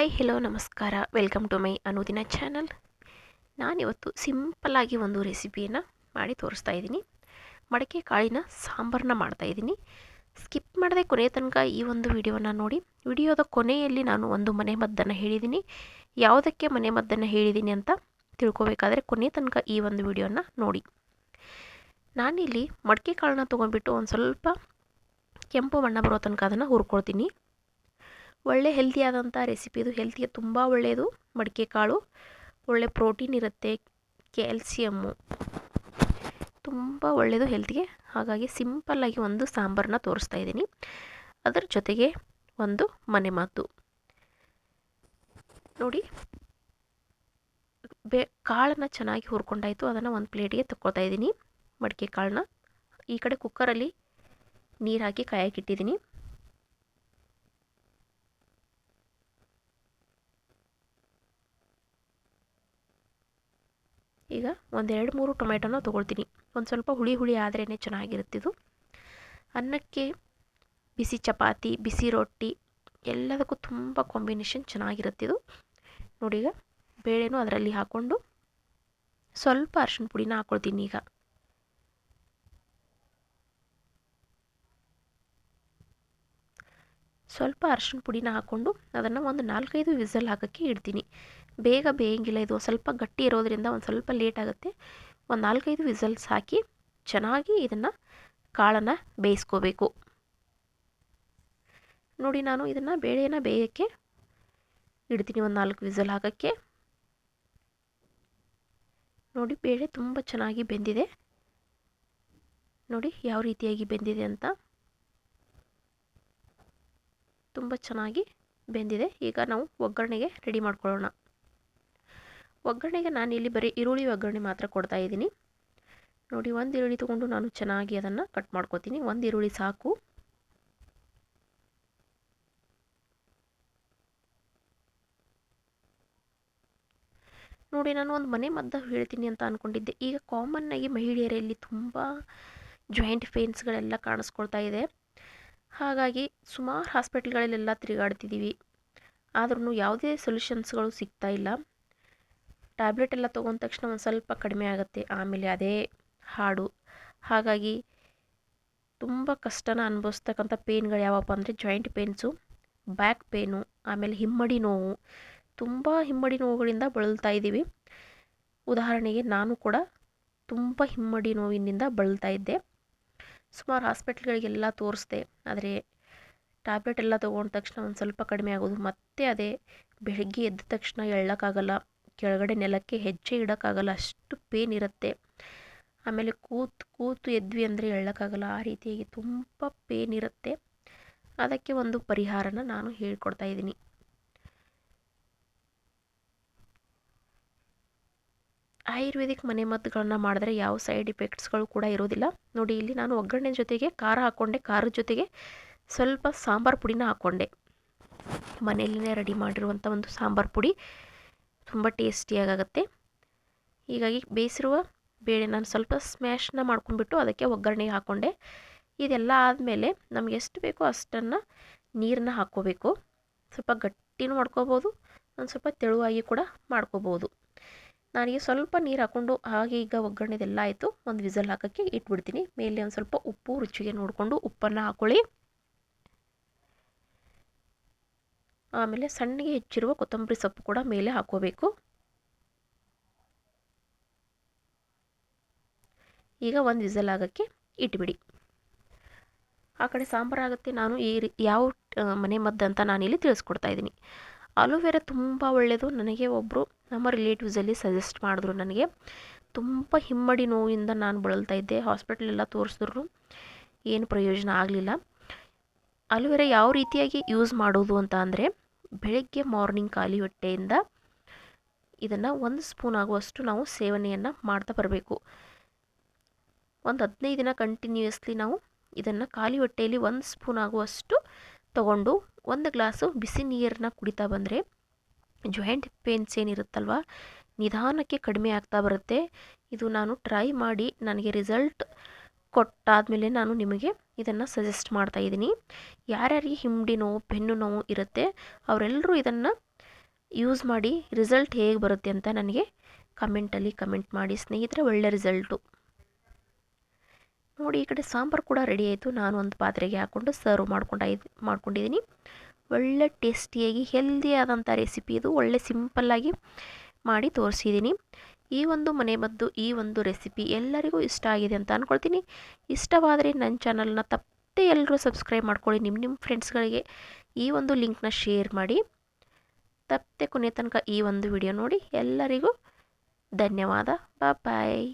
Hi hello ನಮಸ್ಕಾರ. Welcome to my Anudina channel ನಾನಿವತ್ತು ಸಿಂಪಲ್ಲಾಗಿ ಒಂದು ರೆಸಿಪಿಯನ್ನು ಮಾಡಿ ತೋರಿಸ್ತಾ ಇದ್ದೀನಿ. ಮಡಕೆ ಕಾಳಿನ ಸಾಂಬಾರನ್ನ ಮಾಡ್ತಾಯಿದ್ದೀನಿ ಸ್ಕಿಪ್ ಮಾಡದೆ ಕೊನೆಯ ತನಕ ಈ ಒಂದು ವಿಡಿಯೋನ ನೋಡಿ. ವಿಡಿಯೋದ ಕೊನೆಯಲ್ಲಿ ನಾನು ಒಂದು ಮನೆ ಮದ್ದನ್ನು ಹೇಳಿದ್ದೀನಿ. ಯಾವುದಕ್ಕೆ ಮನೆ ಮದ್ದನ್ನು ಹೇಳಿದ್ದೀನಿ ಅಂತ ತಿಳ್ಕೊಬೇಕಾದ್ರೆ ಕೊನೆಯ ತನಕ ಈ ಒಂದು ವಿಡಿಯೋನ ನೋಡಿ. ನಾನಿಲ್ಲಿ ಮಡಕೆ ಕಾಳನ್ನ ತೊಗೊಂಡ್ಬಿಟ್ಟು ಒಂದು ಸ್ವಲ್ಪ ಕೆಂಪು ಬಣ್ಣ ಬರೋ ತನಕ ಅದನ್ನು ಹುರ್ಕೊಳ್ತೀನಿ. ಒಳ್ಳೆ ಹೆಲ್ತಿಯಾದಂಥ ರೆಸಿಪಿ ಇದು. ಹೆಲ್ತಿಗೆ ತುಂಬ ಒಳ್ಳೆಯದು ಮಡಿಕೆ ಕಾಳು, ಒಳ್ಳೆ ಪ್ರೋಟೀನ್ ಇರುತ್ತೆ ಕ್ಯಾಲ್ಸಿಯಮ್ಮು ತುಂಬ ಒಳ್ಳೆಯದು ಹೆಲ್ತಿಗೆ ಹಾಗಾಗಿ ಸಿಂಪಲ್ಲಾಗಿ ಒಂದು ಸಾಂಬಾರನ್ನ ತೋರಿಸ್ತಾ ಇದ್ದೀನಿ. ಅದರ ಜೊತೆಗೆ ಒಂದು ಮನೆ ಮಾತು. ನೋಡಿ, ಬೇ, ಕಾಳನ್ನು ಚೆನ್ನಾಗಿ ಹುರ್ಕೊಂಡಾಯಿತು. ಅದನ್ನು ಒಂದು ಪ್ಲೇಟಿಗೆ ತಗೊಳ್ತಾ ಇದ್ದೀನಿ. ಮಡಿಕೆ ಕಾಳನ್ನ. ಈ ಕಡೆ ಕುಕ್ಕರಲ್ಲಿ ನೀರು ಹಾಕಿ ಕಾಯಕ್ಕಿಟ್ಟಿದ್ದೀನಿ ಈಗ ಒಂದೆರಡು ಮೂರು ಟೊಮೆಟೊನ ತೊಗೊಳ್ತೀನಿ. ಒಂದು ಸ್ವಲ್ಪ ಹುಳಿ ಹುಳಿ ಆದ್ರೇ ಚೆನ್ನಾಗಿರುತ್ತಿದ್ದು ಅನ್ನಕ್ಕೆ ಬಿಸಿ ಚಪಾತಿ, ಬಿಸಿ ರೊಟ್ಟಿ ಎಲ್ಲದಕ್ಕೂ ತುಂಬ ಕಾಂಬಿನೇಷನ್ ಚೆನ್ನಾಗಿರುತ್ತಿದ್ದು ನೋಡಿ ಈಗ ಬೇಳೆನೂ ಅದರಲ್ಲಿ ಹಾಕ್ಕೊಂಡು ಸ್ವಲ್ಪ ಅರ್ಶಿಣ ಪುಡಿನ ಹಾಕ್ಕೊಳ್ತೀನಿ ಈಗ. ಸ್ವಲ್ಪ ಅರ್ಶಿಣ ಪುಡಿನ ಹಾಕ್ಕೊಂಡು ಅದನ್ನು ಒಂದು ನಾಲ್ಕೈದು ವಿಸಲ್ ಹಾಕೋಕ್ಕೆ ಇಡ್ತೀನಿ. ಬೇಗ ಬೇಯಂಗಿಲ್ಲ ಇದು. ಸ್ವಲ್ಪ ಗಟ್ಟಿ ಇರೋದರಿಂದ ಒಂದು ಸ್ವಲ್ಪ ಲೇಟ್ ಆಗುತ್ತೆ. ಒಂದು ನಾಲ್ಕೈದು ವಿಸಲ್ಸ್ ಹಾಕಿ ಚೆನ್ನಾಗಿ ಇದನ್ನು ಕಾಳನ್ನು ಬೇಯಿಸ್ಕೋಬೇಕು. ನೋಡಿ ನಾನು ಇದನ್ನು ಬೇಳೆನ ಬೇಯೋಕ್ಕೆ ಇಡ್ತೀನಿ ಒಂದು ನಾಲ್ಕು ವಿಸಲ್ ಹಾಕೋಕ್ಕೆ. ನೋಡಿ ಬೇಳೆ ತುಂಬ ಚೆನ್ನಾಗಿ ಬೆಂದಿದೆ. ನೋಡಿ ಯಾವ ರೀತಿಯಾಗಿ ಬೆಂದಿದೆ ಅಂತ. ತುಂಬ ಚೆನ್ನಾಗಿ ಬೆಂದಿದೆ. ಈಗ ನಾವು ಒಗ್ಗರಣೆಗೆ ರೆಡಿ ಮಾಡ್ಕೊಳ್ಳೋಣ. ಒಗ್ಗರಣೆಗೆ ನಾನು ಇಲ್ಲಿ ಬರೀ ಈರುಳ್ಳಿ ಒಗ್ಗರಣೆ ಮಾತ್ರ ಕೊಡ್ತಾ ಇದ್ದೀನಿ. ನೋಡಿ, ಒಂದು ಈರುಳ್ಳಿ ತೊಗೊಂಡು ನಾನು ಚೆನ್ನಾಗಿ ಅದನ್ನು ಕಟ್ ಮಾಡ್ಕೋತೀನಿ. ಒಂದು ಈರುಳ್ಳಿ ಸಾಕು. ನೋಡಿ, ನಾನು ಒಂದು ಮನೆ ಮದ್ದು ಹೇಳ್ತೀನಿ ಅಂತ ಅಂದ್ಕೊಂಡಿದ್ದೆ ಈಗ ಕಾಮನ್ನಾಗಿ ಮಹಿಳೆಯರಲ್ಲಿ ತುಂಬ ಜಾಯಿಂಟ್ ಪೇನ್ಸ್ಗಳೆಲ್ಲ ಕಾಣಿಸ್ಕೊಳ್ತಾ ಇದೆ. ಹಾಗಾಗಿ ಸುಮಾರು ಹಾಸ್ಪಿಟ್ಲ್ಗಳಲ್ಲೆಲ್ಲ ತಿರುಗಾಡ್ತಿದ್ದೀವಿ ಆದ್ರೂ ಯಾವುದೇ ಸೊಲ್ಯೂಷನ್ಸ್ಗಳು ಸಿಗ್ತಾ ಇಲ್ಲ. ಟ್ಯಾಬ್ಲೆಟ್ ಎಲ್ಲ ತೊಗೊಂಡ ತಕ್ಷಣ ಒಂದು ಸ್ವಲ್ಪ ಕಡಿಮೆ ಆಗುತ್ತೆ, ಆಮೇಲೆ ಅದೇ ಹಾಡು. ಹಾಗಾಗಿ ತುಂಬ ಕಷ್ಟನ ಅನುಭವಿಸ್ತಕ್ಕಂಥ ಪೇನ್ಗಳು ಯಾವಪ್ಪ ಅಂದರೆ ಜಾಯಿಂಟ್ ಪೇನ್ಸು ಬ್ಯಾಕ್ ಪೇನು ಆಮೇಲೆ ಹಿಮ್ಮಡಿ ನೋವು. ತುಂಬ ಹಿಮ್ಮಡಿ ನೋವುಗಳಿಂದ ಬಳಲ್ತಾ ಇದ್ದೀವಿ ಉದಾಹರಣೆಗೆ ನಾನು ಕೂಡ ತುಂಬ ಹಿಮ್ಮಡಿ ನೋವಿನಿಂದ ಬಳಲ್ತಾ ಇದ್ದೆ. ಸುಮಾರು ಹಾಸ್ಪಿಟ್ಲ್ಗಳಿಗೆಲ್ಲ ತೋರಿಸ್ದೆ. ಆದರೆ ಟ್ಯಾಬ್ಲೆಟ್ ಎಲ್ಲ ತೊಗೊಂಡ ತಕ್ಷಣ ಒಂದು ಸ್ವಲ್ಪ ಕಡಿಮೆ ಆಗೋದು. ಮತ್ತೆ ಅದೇ ಬೆಳಗ್ಗೆ ಎದ್ದ ತಕ್ಷಣ ಎಳ್ಳಕ್ಕಾಗಲ್ಲ. ಕೆಳಗಡೆ ನೆಲಕ್ಕೆ ಹೆಜ್ಜೆ ಇಡೋಕ್ಕಾಗಲ್ಲ. ಅಷ್ಟು ಪೇನ್ ಇರುತ್ತೆ. ಆಮೇಲೆ ಕೂತು ಕೂತು ಎದ್ವಿ ಅಂದರೆ ಎಳ್ಳಕ್ಕಾಗಲ್ಲ. ಆ ರೀತಿಯಾಗಿ ತುಂಬ ಪೇನ್ ಇರುತ್ತೆ. ಅದಕ್ಕೆ ಒಂದು ಪರಿಹಾರನ ನಾನು ಹೇಳ್ಕೊಡ್ತಾ ಇದ್ದೀನಿ. ಆಯುರ್ವೇದಿಕ್ ಮನೆ ಮದ್ದುಗಳನ್ನ ಮಾಡಿದ್ರೆ ಯಾವ ಸೈಡ್ ಇಫೆಕ್ಟ್ಸ್ಗಳು ಕೂಡ ಇರೋದಿಲ್ಲ. ನೋಡಿ, ಇಲ್ಲಿ ನಾನು ಒಗ್ಗರಣೆ ಜೊತೆಗೆ ಖಾರ ಹಾಕ್ಕೊಂಡೆ ಖಾರದ ಜೊತೆಗೆ ಸ್ವಲ್ಪ ಸಾಂಬಾರು ಪುಡಿನ ಹಾಕ್ಕೊಂಡೆ ಮನೆಯಲ್ಲೇ ರೆಡಿ ಮಾಡಿರುವಂಥ ಒಂದು ಸಾಂಬಾರು ಪುಡಿ ತುಂಬ ಟೇಸ್ಟಿಯಾಗುತ್ತೆ ಹೀಗಾಗಿ ಬೇಯಿಸಿರುವ ಬೇಳೆ ನಾನು ಸ್ವಲ್ಪ ಸ್ಮ್ಯಾಶ್ನ ಮಾಡ್ಕೊಂಡ್ಬಿಟ್ಟು ಅದಕ್ಕೆ ಒಗ್ಗರಣೆಗೆ ಹಾಕ್ಕೊಂಡೆ ಇದೆಲ್ಲ ಆದಮೇಲೆ ನಮ್ಗೆ ಎಷ್ಟು ಬೇಕೋ ಅಷ್ಟನ್ನು ನೀರನ್ನ ಹಾಕ್ಕೋಬೇಕು. ಸ್ವಲ್ಪ ಗಟ್ಟಿನೂ ಮಾಡ್ಕೋಬೋದು, ಒಂದು ಸ್ವಲ್ಪ ತೆಳುವಾಗಿ ಕೂಡ ಮಾಡ್ಕೋಬೋದು. ನಾನೀಗ ಸ್ವಲ್ಪ ನೀರು ಹಾಕ್ಕೊಂಡು ಹಾಗೆ ಈಗ ಒಗ್ಗರಣೆದೆಲ್ಲ ಆಯಿತು. ಒಂದು ವಿಸಲ್ ಹಾಕೋಕ್ಕೆ ಇಟ್ಬಿಡ್ತೀನಿ. ಮೇಲೆ ಒಂದು ಸ್ವಲ್ಪ ಉಪ್ಪು ರುಚಿಗೆ ನೋಡಿಕೊಂಡು ಉಪ್ಪನ್ನು ಹಾಕ್ಕೊಳ್ಳಿ ಆಮೇಲೆ ಸಣ್ಣಗೆ ಹೆಚ್ಚಿರುವ ಕೊತ್ತಂಬರಿ ಸೊಪ್ಪು ಕೂಡ ಮೇಲೆ ಹಾಕ್ಕೋಬೇಕು ಈಗ ಒಂದು ವಿಸಲ್ ಆಗೋಕ್ಕೆ ಇಟ್ಬಿಡಿ. ಆ ಕಡೆ ಸಾಂಬಾರು ಆಗುತ್ತೆ. ನಾನು ಈ ಯಾವ ಮನೆ ಮದ್ದು ಅಂತ ನಾನಿಲ್ಲಿ ತಿಳಿಸ್ಕೊಡ್ತಾ ಇದ್ದೀನಿ. ಅಲೋವೆರಾ ತುಂಬ ಒಳ್ಳೆಯದು ನನಗೆ ಒಬ್ಬರು ನಮ್ಮ ರಿಲೇಟಿವ್ಸಲ್ಲಿ ಸಜೆಸ್ಟ್ ಮಾಡಿದ್ರು ನನಗೆ. ತುಂಬ ಹಿಮ್ಮಡಿ ನೋವಿಂದ ನಾನು ಬಳಲ್ತಾ ಇದ್ದೆ. ಹಾಸ್ಪಿಟ್ಲೆಲ್ಲ ತೋರಿಸಿದ್ರು. ಏನು ಪ್ರಯೋಜನ ಆಗಲಿಲ್ಲ. ಅಲೋವೆರಾ ಯಾವ ರೀತಿಯಾಗಿ ಯೂಸ್ ಮಾಡೋದು ಅಂತ ಅಂದರೆ, ಬೆಳಗ್ಗೆ ಮಾರ್ನಿಂಗ್ ಖಾಲಿ ಹೊಟ್ಟೆಯಿಂದ ಇದನ್ನು ಒಂದು ಸ್ಪೂನ್ ಆಗುವಷ್ಟು ನಾವು ಸೇವನೆಯನ್ನು ಮಾಡ್ತಾ ಬರಬೇಕು. ಒಂದು ಹದಿನೈದು ದಿನ ಕಂಟಿನ್ಯೂಯಸ್ಲಿ ನಾವು ಇದನ್ನು ಖಾಲಿ ಹೊಟ್ಟೆಯಲ್ಲಿ ಒಂದು ಸ್ಪೂನ್ ಆಗುವಷ್ಟು ತಗೊಂಡು ಒಂದು ಗ್ಲಾಸು ಬಿಸಿ ನೀರನ್ನ ಕುಡಿತಾ ಬಂದರೆ ಜಾಯಿಂಟ್ ಪೇನ್ಸ್ ಏನಿರುತ್ತಲ್ವ, ನಿಧಾನಕ್ಕೆ ಕಡಿಮೆ ಆಗ್ತಾ ಬರುತ್ತೆ. ಇದು ನಾನು ಟ್ರೈ ಮಾಡಿ, ನನಗೆ ರಿಸಲ್ಟ್ ಕೊಟ್ಟಾದಮೇಲೆ ನಾನು ನಿಮಗೆ ಇದನ್ನು ಸಜೆಸ್ಟ್ ಮಾಡ್ತಾ ಇದ್ದೀನಿ. ಯಾರ್ಯಾರಿಗೆ ಹಿಂಡಿ ನೋವು ಬೆನ್ನು ನೋವು ಇರುತ್ತೆ, ಅವರೆಲ್ಲರೂ ಇದನ್ನು ಯೂಸ್ ಮಾಡಿ ರಿಸಲ್ಟ್ ಹೇಗೆ ಬರುತ್ತೆ ಅಂತ ನನಗೆ ಕಮೆಂಟಲ್ಲಿ ಕಮೆಂಟ್ ಮಾಡಿ. ಸ್ನೇಹಿತರೆ, ಒಳ್ಳೆ ರಿಸಲ್ಟು. ನೋಡಿ, ಈ ಕಡೆ ಸಾಂಬಾರು ಕೂಡ ರೆಡಿ ಆಯಿತು. ನಾನು ಒಂದು ಪಾತ್ರೆಗೆ ಹಾಕ್ಕೊಂಡು ಸರ್ವ್ ಮಾಡ್ಕೊಂಡು ಮಾಡ್ಕೊಂಡಿದ್ದೀನಿ ಒಳ್ಳೆ ಟೇಸ್ಟಿಯಾಗಿ ಹೆಲ್ದಿ ಆದಂಥ ರೆಸಿಪಿ ಇದು. ಒಳ್ಳೆ ಸಿಂಪಲ್ಲಾಗಿ ಮಾಡಿ ತೋರಿಸಿದ್ದೀನಿ ಈ ಒಂದು ಮನೆಮದ್ದು ಈ ಒಂದು ರೆಸಿಪಿ ಎಲ್ಲರಿಗೂ ಇಷ್ಟ ಆಗಿದೆ ಅಂತ ಅಂದ್ಕೊಳ್ತೀನಿ ಇಷ್ಟವಾದರೆ ನನ್ನ ಚಾನಲ್ನ ತಪ್ಪದೆ ಎಲ್ಲರೂ ಸಬ್ಸ್ಕ್ರೈಬ್ ಮಾಡ್ಕೊಳ್ಳಿ. ನಿಮ್ಮ ನಿಮ್ಮ ಫ್ರೆಂಡ್ಸ್ಗಳಿಗೆ ಈ ಒಂದು ಲಿಂಕ್ನ ಶೇರ್ ಮಾಡಿ. ತಪ್ಪದೆ ಕೊನೆ ತನಕ ಈ ಒಂದು ವಿಡಿಯೋ ನೋಡಿ. ಎಲ್ಲರಿಗೂ ಧನ್ಯವಾದ. ಬಾಯ್